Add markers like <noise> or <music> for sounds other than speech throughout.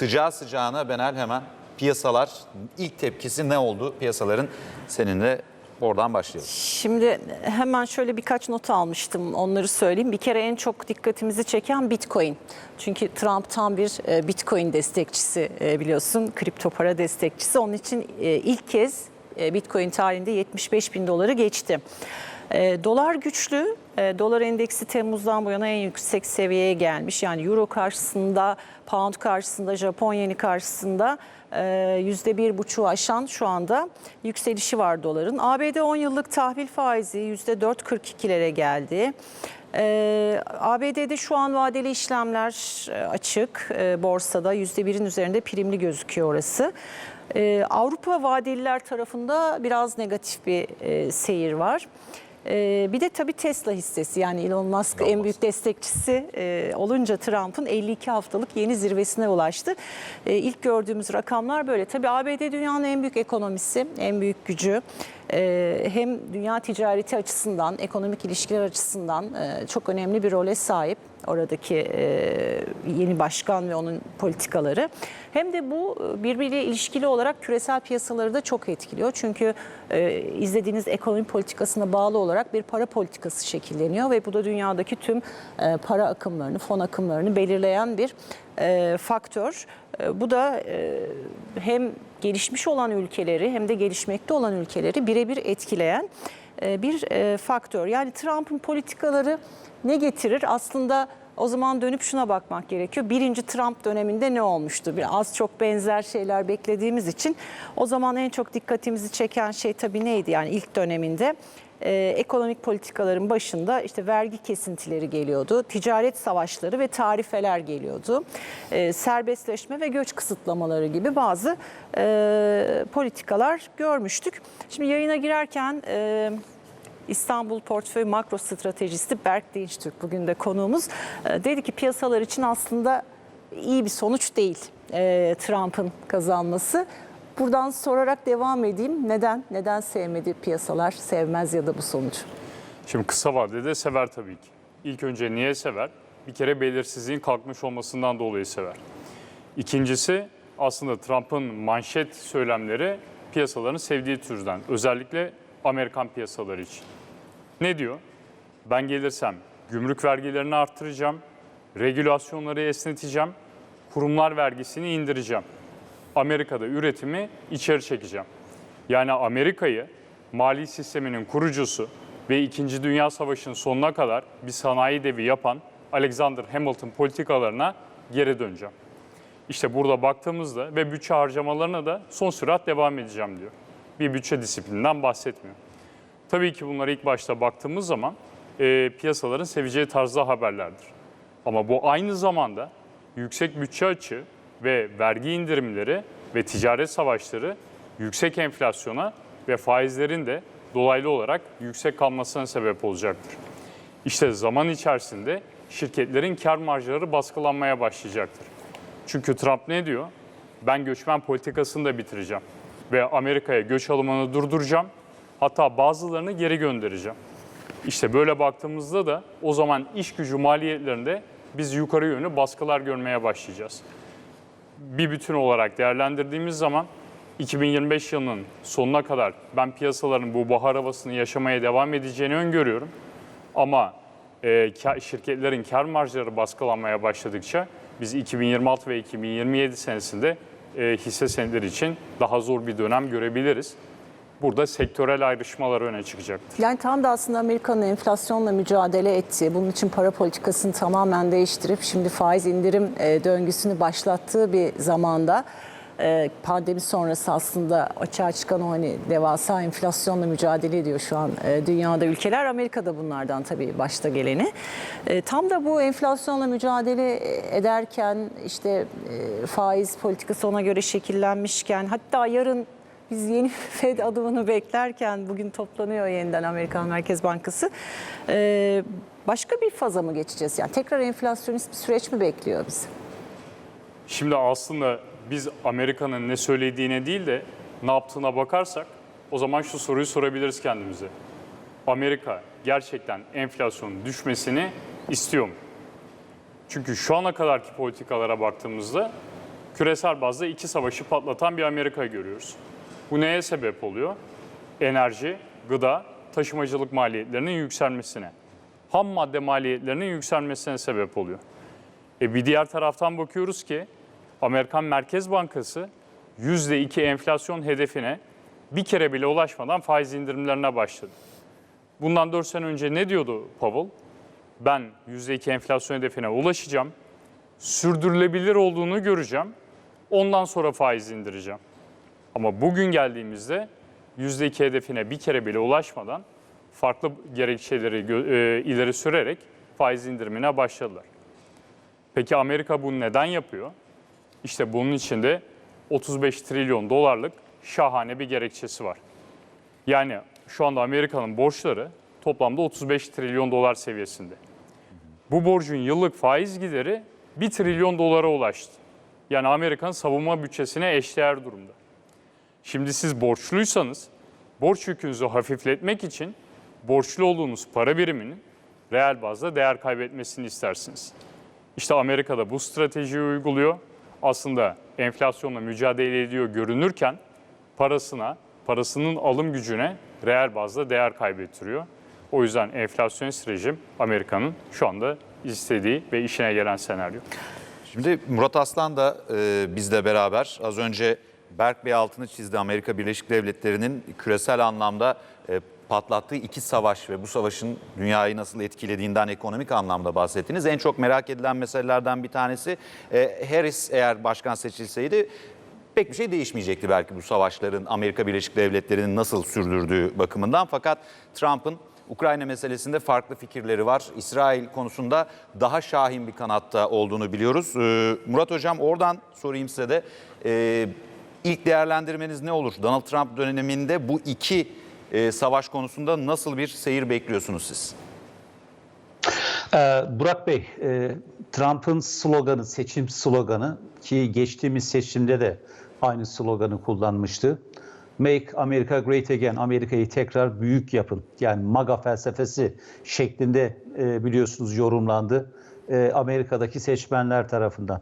sıcağı sıcağına Benel hemen piyasalar ilk tepkisi ne oldu piyasaların seninle oradan başlayalım. Şimdi hemen şöyle birkaç not almıştım onları söyleyeyim. Bir kere en çok dikkatimizi çeken Bitcoin. Çünkü Trump tam bir e, Bitcoin destekçisi e, biliyorsun. Kripto para destekçisi. Onun için e, ilk kez Bitcoin tarihinde 75 bin doları geçti. Dolar güçlü. E, Dolar endeksi Temmuz'dan bu yana en yüksek seviyeye gelmiş. Yani Euro karşısında, Pound karşısında, Japon yeni karşısında e, yüzde bir buçuğu aşan şu anda yükselişi var doların. ABD 10 yıllık tahvil faizi yüzde 4.42'lere geldi. Ee, ABD'de şu an vadeli işlemler e, açık e, borsada yüzde birin üzerinde primli gözüküyor orası. Ee, Avrupa vadeliler tarafında biraz negatif bir e, seyir var. Ee, bir de tabii Tesla hissesi yani Elon Musk en büyük destekçisi e, olunca Trump'ın 52 haftalık yeni zirvesine ulaştı. E, ilk gördüğümüz rakamlar böyle. Tabii ABD dünyanın en büyük ekonomisi, en büyük gücü. E, hem dünya ticareti açısından, ekonomik ilişkiler açısından e, çok önemli bir role sahip oradaki e, yeni başkan ve onun politikaları. Hem de bu e, birbiriyle ilişkili olarak küresel piyasaları da çok etkiliyor. Çünkü e, izlediğiniz ekonomi politikasına bağlı olarak bir para politikası şekilleniyor ve bu da dünyadaki tüm para akımlarını, fon akımlarını belirleyen bir faktör. Bu da hem gelişmiş olan ülkeleri hem de gelişmekte olan ülkeleri birebir etkileyen bir e, faktör. Yani Trump'ın politikaları ne getirir? Aslında o zaman dönüp şuna bakmak gerekiyor. Birinci Trump döneminde ne olmuştu? Bir az çok benzer şeyler beklediğimiz için o zaman en çok dikkatimizi çeken şey tabii neydi? Yani ilk döneminde e, ekonomik politikaların başında işte vergi kesintileri geliyordu, ticaret savaşları ve tarifeler geliyordu, e, serbestleşme ve göç kısıtlamaları gibi bazı e, politikalar görmüştük. Şimdi yayına girerken e, İstanbul Portföy Makro Stratejisti Berk Dinçtürk bugün de konuğumuz e, dedi ki piyasalar için aslında iyi bir sonuç değil e, Trump'ın kazanması. Buradan sorarak devam edeyim. Neden? Neden sevmedi piyasalar? Sevmez ya da bu sonucu. Şimdi kısa vadede sever tabii ki. İlk önce niye sever? Bir kere belirsizliğin kalkmış olmasından dolayı sever. İkincisi aslında Trump'ın manşet söylemleri piyasaların sevdiği türden. Özellikle Amerikan piyasaları için. Ne diyor? Ben gelirsem gümrük vergilerini arttıracağım, regülasyonları esneteceğim, kurumlar vergisini indireceğim. Amerika'da üretimi içeri çekeceğim. Yani Amerika'yı mali sisteminin kurucusu ve 2. Dünya Savaşı'nın sonuna kadar bir sanayi devi yapan Alexander Hamilton politikalarına geri döneceğim. İşte burada baktığımızda ve bütçe harcamalarına da son sürat devam edeceğim diyor. Bir bütçe disiplininden bahsetmiyor. Tabii ki bunlara ilk başta baktığımız zaman e, piyasaların seveceği tarzda haberlerdir. Ama bu aynı zamanda yüksek bütçe açığı ve vergi indirimleri ve ticaret savaşları yüksek enflasyona ve faizlerin de dolaylı olarak yüksek kalmasına sebep olacaktır. İşte zaman içerisinde şirketlerin kar marjları baskılanmaya başlayacaktır. Çünkü Trump ne diyor? Ben göçmen politikasını da bitireceğim ve Amerika'ya göç alımını durduracağım. Hatta bazılarını geri göndereceğim. İşte böyle baktığımızda da o zaman iş gücü maliyetlerinde biz yukarı yönlü baskılar görmeye başlayacağız. Bir bütün olarak değerlendirdiğimiz zaman 2025 yılının sonuna kadar ben piyasaların bu bahar havasını yaşamaya devam edeceğini öngörüyorum. Ama e, şirketlerin kar marjları baskılanmaya başladıkça biz 2026 ve 2027 senesinde e, hisse senetleri için daha zor bir dönem görebiliriz. Burada sektörel ayrışmalar öne çıkacaktır. Yani tam da aslında Amerika'nın enflasyonla mücadele ettiği, bunun için para politikasını tamamen değiştirip şimdi faiz indirim e, döngüsünü başlattığı bir zamanda e, pandemi sonrası aslında açığa çıkan o hani devasa enflasyonla mücadele ediyor şu an e, dünyada ülkeler. Amerika'da bunlardan tabii başta geleni. Tam da bu enflasyonla mücadele ederken işte faiz politikası ona göre şekillenmişken hatta yarın biz yeni <laughs> Fed adımını beklerken bugün toplanıyor yeniden Amerikan Merkez Bankası. Ee, başka bir faza mı geçeceğiz? Yani tekrar enflasyonist bir süreç mi bekliyor bizi? Şimdi aslında biz Amerika'nın ne söylediğine değil de ne yaptığına bakarsak o zaman şu soruyu sorabiliriz kendimize. Amerika gerçekten enflasyonun düşmesini istiyor mu? Çünkü şu ana kadarki politikalara baktığımızda küresel bazda iki savaşı patlatan bir Amerika görüyoruz. Bu neye sebep oluyor? Enerji, gıda, taşımacılık maliyetlerinin yükselmesine, ham madde maliyetlerinin yükselmesine sebep oluyor. E bir diğer taraftan bakıyoruz ki Amerikan Merkez Bankası %2 enflasyon hedefine bir kere bile ulaşmadan faiz indirimlerine başladı. Bundan 4 sene önce ne diyordu Powell? Ben %2 enflasyon hedefine ulaşacağım, sürdürülebilir olduğunu göreceğim, ondan sonra faiz indireceğim. Ama bugün geldiğimizde %2 hedefine bir kere bile ulaşmadan farklı gerekçeleri e, ileri sürerek faiz indirimine başladılar. Peki Amerika bunu neden yapıyor? İşte bunun içinde 35 trilyon dolarlık şahane bir gerekçesi var. Yani şu anda Amerika'nın borçları toplamda 35 trilyon dolar seviyesinde. Bu borcun yıllık faiz gideri 1 trilyon dolara ulaştı. Yani Amerika'nın savunma bütçesine eşdeğer durumda. Şimdi siz borçluysanız borç yükünüzü hafifletmek için borçlu olduğunuz para biriminin reel bazda değer kaybetmesini istersiniz. İşte Amerika'da bu stratejiyi uyguluyor. Aslında enflasyonla mücadele ediyor görünürken parasına, parasının alım gücüne reel bazda değer kaybettiriyor. O yüzden enflasyonist rejim Amerika'nın şu anda istediği ve işine gelen senaryo. Şimdi Murat Aslan da e, bizle beraber az önce Berk Bey altını çizdi. Amerika Birleşik Devletleri'nin küresel anlamda e, patlattığı iki savaş ve bu savaşın dünyayı nasıl etkilediğinden ekonomik anlamda bahsettiniz. En çok merak edilen meselelerden bir tanesi e, Harris eğer başkan seçilseydi pek bir şey değişmeyecekti belki bu savaşların Amerika Birleşik Devletleri'nin nasıl sürdürdüğü bakımından. Fakat Trump'ın Ukrayna meselesinde farklı fikirleri var. İsrail konusunda daha şahin bir kanatta olduğunu biliyoruz. Ee, Murat Hocam oradan sorayım size de. Ee, ilk değerlendirmeniz ne olur? Donald Trump döneminde bu iki e, savaş konusunda nasıl bir seyir bekliyorsunuz siz? Ee, Burak Bey, e, Trump'ın sloganı, seçim sloganı ki geçtiğimiz seçimde de aynı sloganı kullanmıştı. Make America Great Again, Amerika'yı tekrar büyük yapın. Yani MAGA felsefesi şeklinde e, biliyorsunuz yorumlandı e, Amerika'daki seçmenler tarafından.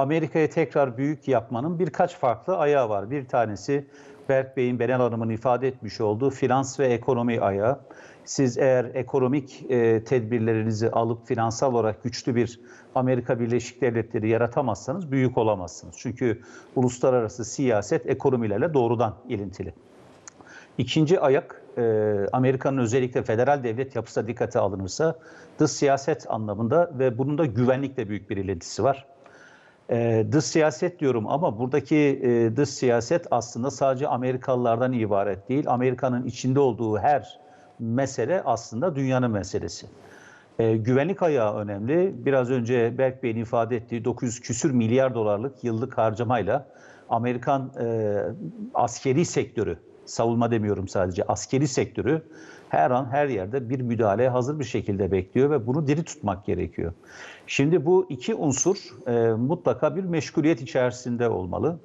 Amerika'yı tekrar büyük yapmanın birkaç farklı ayağı var. Bir tanesi Berk Bey'in, Benel Hanım'ın ifade etmiş olduğu finans ve ekonomi ayağı. Siz eğer ekonomik e, tedbirlerinizi alıp finansal olarak güçlü bir Amerika Birleşik Devletleri yaratamazsanız büyük olamazsınız. Çünkü uluslararası siyaset ekonomilerle doğrudan ilintili. İkinci ayak e, Amerika'nın özellikle federal devlet yapısı da dikkate alınırsa dış siyaset anlamında ve bunun da güvenlikle büyük bir ilintisi var. E, dış siyaset diyorum ama buradaki e, dış siyaset aslında sadece Amerikalılardan ibaret değil. Amerika'nın içinde olduğu her mesele aslında dünyanın meselesi. E, güvenlik ayağı önemli. Biraz önce Berk Bey'in ifade ettiği 900 küsür milyar dolarlık yıllık harcamayla Amerikan e, askeri sektörü, savunma demiyorum sadece, askeri sektörü her an her yerde bir müdahaleye hazır bir şekilde bekliyor ve bunu diri tutmak gerekiyor. Şimdi bu iki unsur e, mutlaka bir meşguliyet içerisinde olmalı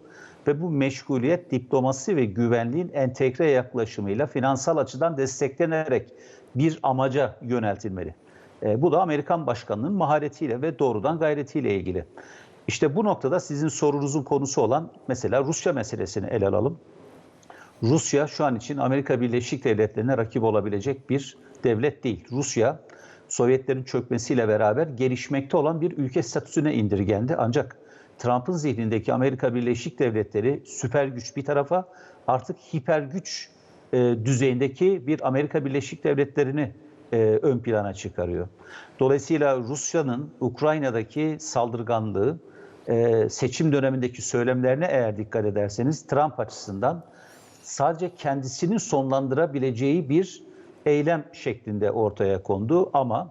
ve bu meşguliyet diplomasi ve güvenliğin entegre yaklaşımıyla finansal açıdan desteklenerek bir amaca yöneltilmeli. E, bu da Amerikan başkanının maharetiyle ve doğrudan gayretiyle ilgili. İşte bu noktada sizin sorunuzun konusu olan mesela Rusya meselesini ele alalım. Rusya şu an için Amerika Birleşik Devletleri'ne rakip olabilecek bir devlet değil. Rusya Sovyetlerin çökmesiyle beraber gelişmekte olan bir ülke statüsüne indirgendi. Ancak Trump'ın zihnindeki Amerika Birleşik Devletleri süper güç bir tarafa artık hiper güç e, düzeyindeki bir Amerika Birleşik Devletleri'ni e, ön plana çıkarıyor. Dolayısıyla Rusya'nın Ukrayna'daki saldırganlığı e, seçim dönemindeki söylemlerine eğer dikkat ederseniz Trump açısından sadece kendisinin sonlandırabileceği bir eylem şeklinde ortaya kondu ama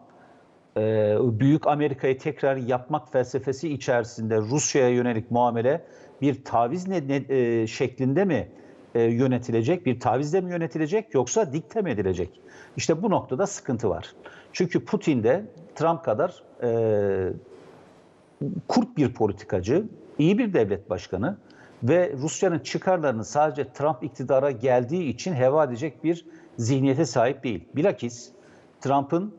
e, Büyük Amerika'yı tekrar yapmak felsefesi içerisinde Rusya'ya yönelik muamele bir taviz ne, ne, e, şeklinde mi e, yönetilecek, bir tavizle mi yönetilecek yoksa dikte mi edilecek? İşte bu noktada sıkıntı var. Çünkü Putin de Trump kadar e, kurt bir politikacı, iyi bir devlet başkanı ve Rusya'nın çıkarlarını sadece Trump iktidara geldiği için heva edecek bir zihniyete sahip değil. Bilakis Trump'ın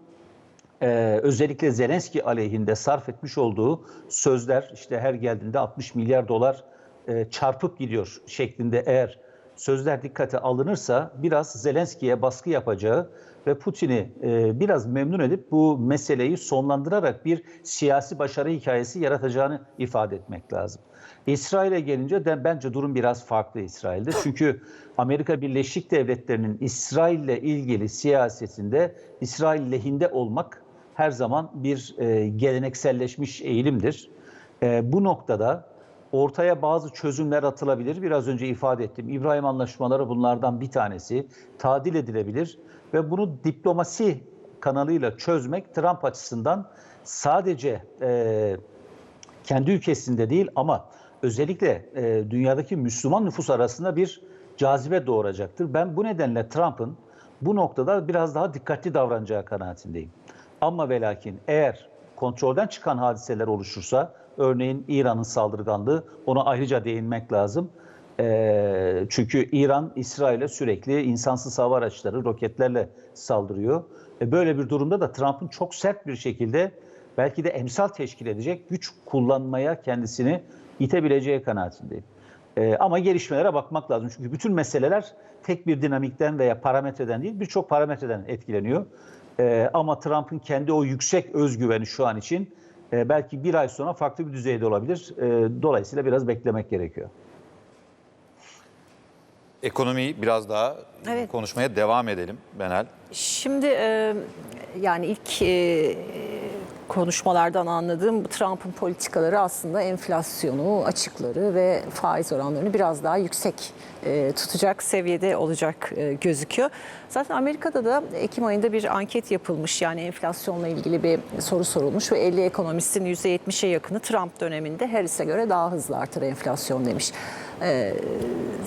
e, özellikle Zelenski aleyhinde sarf etmiş olduğu sözler işte her geldiğinde 60 milyar dolar e, çarpıp gidiyor şeklinde eğer sözler dikkate alınırsa biraz Zelenski'ye baskı yapacağı ve Putin'i e, biraz memnun edip bu meseleyi sonlandırarak bir siyasi başarı hikayesi yaratacağını ifade etmek lazım. İsrail'e gelince de bence durum biraz farklı İsrail'de. Çünkü Amerika Birleşik Devletleri'nin İsrail'le ilgili siyasetinde İsrail lehinde olmak her zaman bir e, gelenekselleşmiş eğilimdir. E, bu noktada ortaya bazı çözümler atılabilir. Biraz önce ifade ettim. İbrahim anlaşmaları bunlardan bir tanesi. Tadil edilebilir ve bunu diplomasi kanalıyla çözmek Trump açısından sadece e, kendi ülkesinde değil ama özellikle e, dünyadaki Müslüman nüfus arasında bir cazibe doğuracaktır. Ben bu nedenle Trump'ın bu noktada biraz daha dikkatli davranacağı kanaatindeyim. Ama ve lakin eğer kontrolden çıkan hadiseler oluşursa, örneğin İran'ın saldırganlığı, ona ayrıca değinmek lazım. E, çünkü İran, İsrail'e sürekli insansız hava araçları, roketlerle saldırıyor. E, böyle bir durumda da Trump'ın çok sert bir şekilde belki de emsal teşkil edecek güç kullanmaya kendisini itebileceği kanaatindeyim. Ee, ama gelişmelere bakmak lazım. Çünkü bütün meseleler tek bir dinamikten veya parametreden değil birçok parametreden etkileniyor. Ee, ama Trump'ın kendi o yüksek özgüveni şu an için e, belki bir ay sonra farklı bir düzeyde olabilir. E, dolayısıyla biraz beklemek gerekiyor. Ekonomiyi biraz daha Evet. konuşmaya devam edelim Benel. Şimdi e, yani ilk e, konuşmalardan anladığım Trump'ın politikaları aslında enflasyonu, açıkları ve faiz oranlarını biraz daha yüksek e, tutacak seviyede olacak e, gözüküyor. Zaten Amerika'da da Ekim ayında bir anket yapılmış. Yani enflasyonla ilgili bir soru sorulmuş ve 50 ekonomistin %70'e yakını Trump döneminde Harris'e göre daha hızlı artar enflasyon demiş. Ee,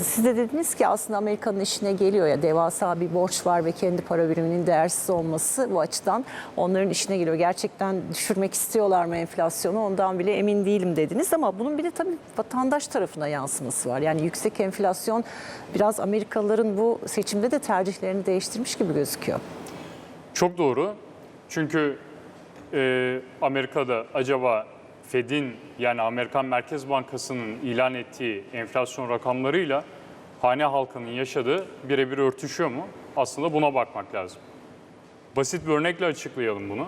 siz de dediniz ki aslında Amerika'nın işine geliyor ya devasa bir borç var ve kendi para biriminin değersiz olması bu açıdan onların işine geliyor. Gerçekten düşürmek istiyorlar mı enflasyonu ondan bile emin değilim dediniz ama bunun bir de tabii vatandaş tarafına yansıması var. Yani yüksek enflasyon biraz Amerikalıların bu seçimde de tercihlerini değiştirmiş gibi gözüküyor. Çok doğru. Çünkü e, Amerika'da acaba Fed'in yani Amerikan Merkez Bankası'nın ilan ettiği enflasyon rakamlarıyla hane halkının yaşadığı birebir örtüşüyor mu? Aslında buna bakmak lazım. Basit bir örnekle açıklayalım bunu.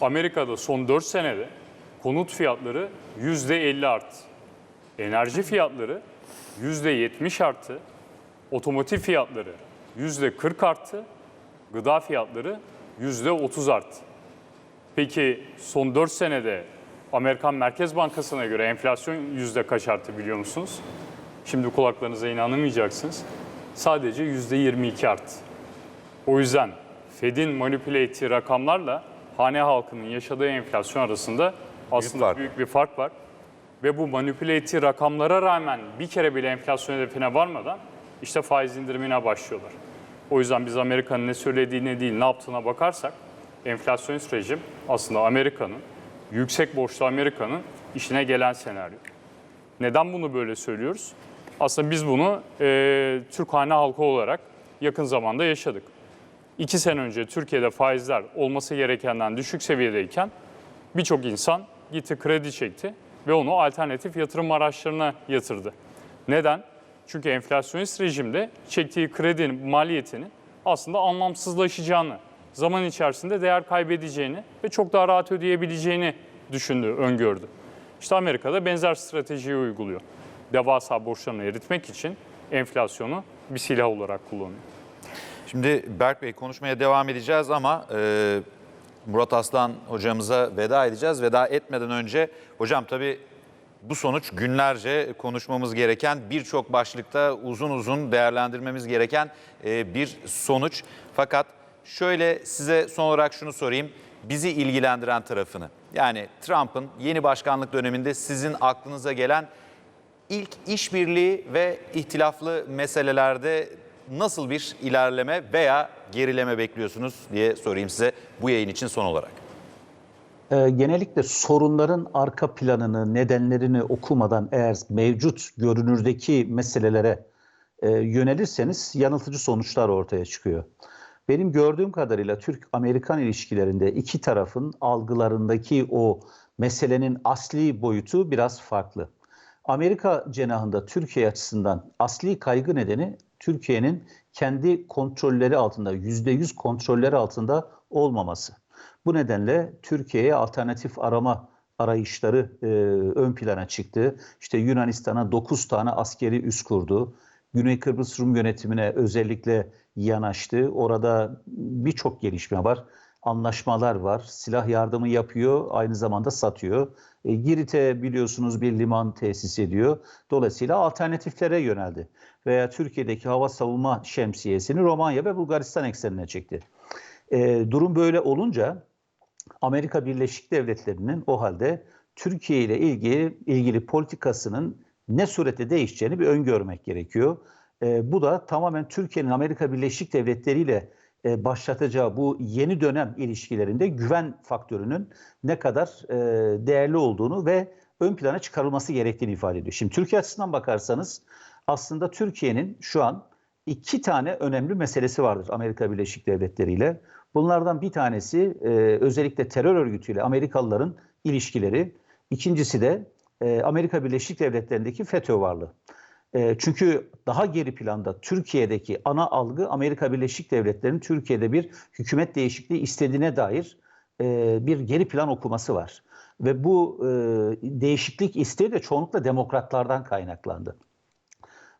Amerika'da son 4 senede konut fiyatları %50 arttı. Enerji fiyatları %70 arttı. Otomotiv fiyatları %40 arttı. Gıda fiyatları %30 arttı. Peki son 4 senede Amerikan Merkez Bankası'na göre enflasyon yüzde kaç arttı biliyor musunuz? Şimdi kulaklarınıza inanamayacaksınız. Sadece yüzde 22 arttı. O yüzden Fed'in manipüle ettiği rakamlarla hane halkının yaşadığı enflasyon arasında aslında fark. büyük bir fark var. Ve bu manipüle ettiği rakamlara rağmen bir kere bile enflasyon hedefine varmadan işte faiz indirimine başlıyorlar. O yüzden biz Amerika'nın ne söylediğine değil ne yaptığına bakarsak enflasyonist rejim aslında Amerika'nın, yüksek borçlu Amerika'nın işine gelen senaryo. Neden bunu böyle söylüyoruz? Aslında biz bunu e, Türk hane halkı olarak yakın zamanda yaşadık. İki sene önce Türkiye'de faizler olması gerekenden düşük seviyedeyken birçok insan gitti kredi çekti ve onu alternatif yatırım araçlarına yatırdı. Neden? Çünkü enflasyonist rejimde çektiği kredinin maliyetinin aslında anlamsızlaşacağını, zaman içerisinde değer kaybedeceğini ve çok daha rahat ödeyebileceğini düşündü, öngördü. İşte Amerika'da benzer stratejiyi uyguluyor. Devasa borçlarını eritmek için enflasyonu bir silah olarak kullanıyor. Şimdi Berk Bey konuşmaya devam edeceğiz ama e, Murat Aslan hocamıza veda edeceğiz. Veda etmeden önce hocam tabii bu sonuç günlerce konuşmamız gereken birçok başlıkta uzun uzun değerlendirmemiz gereken e, bir sonuç. Fakat şöyle size son olarak şunu sorayım. Bizi ilgilendiren tarafını yani Trump'ın yeni başkanlık döneminde sizin aklınıza gelen ilk işbirliği ve ihtilaflı meselelerde nasıl bir ilerleme veya gerileme bekliyorsunuz diye sorayım size bu yayın için son olarak. Ee, genellikle sorunların arka planını, nedenlerini okumadan eğer mevcut görünürdeki meselelere e, yönelirseniz yanıltıcı sonuçlar ortaya çıkıyor. Benim gördüğüm kadarıyla Türk-Amerikan ilişkilerinde iki tarafın algılarındaki o meselenin asli boyutu biraz farklı. Amerika cenahında Türkiye açısından asli kaygı nedeni Türkiye'nin kendi kontrolleri altında, %100 kontrolleri altında olmaması. Bu nedenle Türkiye'ye alternatif arama arayışları e, ön plana çıktı. İşte Yunanistan'a 9 tane askeri üs kurdu. Güney Kıbrıs Rum yönetimine özellikle yanaştı. Orada birçok gelişme var. Anlaşmalar var. Silah yardımı yapıyor, aynı zamanda satıyor. E, Girit'e biliyorsunuz bir liman tesis ediyor. Dolayısıyla alternatiflere yöneldi. Veya Türkiye'deki hava savunma şemsiyesini Romanya ve Bulgaristan eksenine çekti. E, durum böyle olunca Amerika Birleşik Devletleri'nin o halde Türkiye ile ilgili ilgili politikasının ne surette değişeceğini bir öngörmek gerekiyor. E, bu da tamamen Türkiye'nin Amerika Birleşik Devletleri ile e, başlatacağı bu yeni dönem ilişkilerinde güven faktörünün ne kadar e, değerli olduğunu ve ön plana çıkarılması gerektiğini ifade ediyor. Şimdi Türkiye açısından bakarsanız aslında Türkiye'nin şu an iki tane önemli meselesi vardır Amerika Birleşik Devletleri ile. Bunlardan bir tanesi e, özellikle terör örgütüyle Amerikalıların ilişkileri. İkincisi de e, Amerika Birleşik Devletleri'ndeki FETÖ varlığı. E, çünkü daha geri planda Türkiye'deki ana algı Amerika Birleşik Devletleri'nin Türkiye'de bir hükümet değişikliği istediğine dair e, bir geri plan okuması var. Ve bu değişiklik isteği de çoğunlukla demokratlardan kaynaklandı.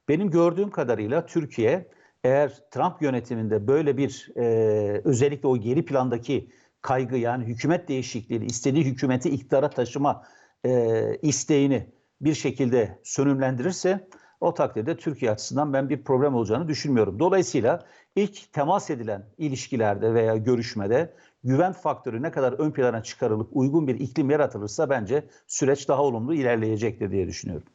Benim gördüğüm kadarıyla Türkiye eğer Trump yönetiminde böyle bir özellikle o geri plandaki kaygı yani hükümet değişikliği, istediği hükümeti iktidara taşıma e, isteğini bir şekilde sönümlendirirse o takdirde Türkiye açısından ben bir problem olacağını düşünmüyorum. Dolayısıyla ilk temas edilen ilişkilerde veya görüşmede güven faktörü ne kadar ön plana çıkarılıp uygun bir iklim yaratılırsa bence süreç daha olumlu ilerleyecektir diye düşünüyorum.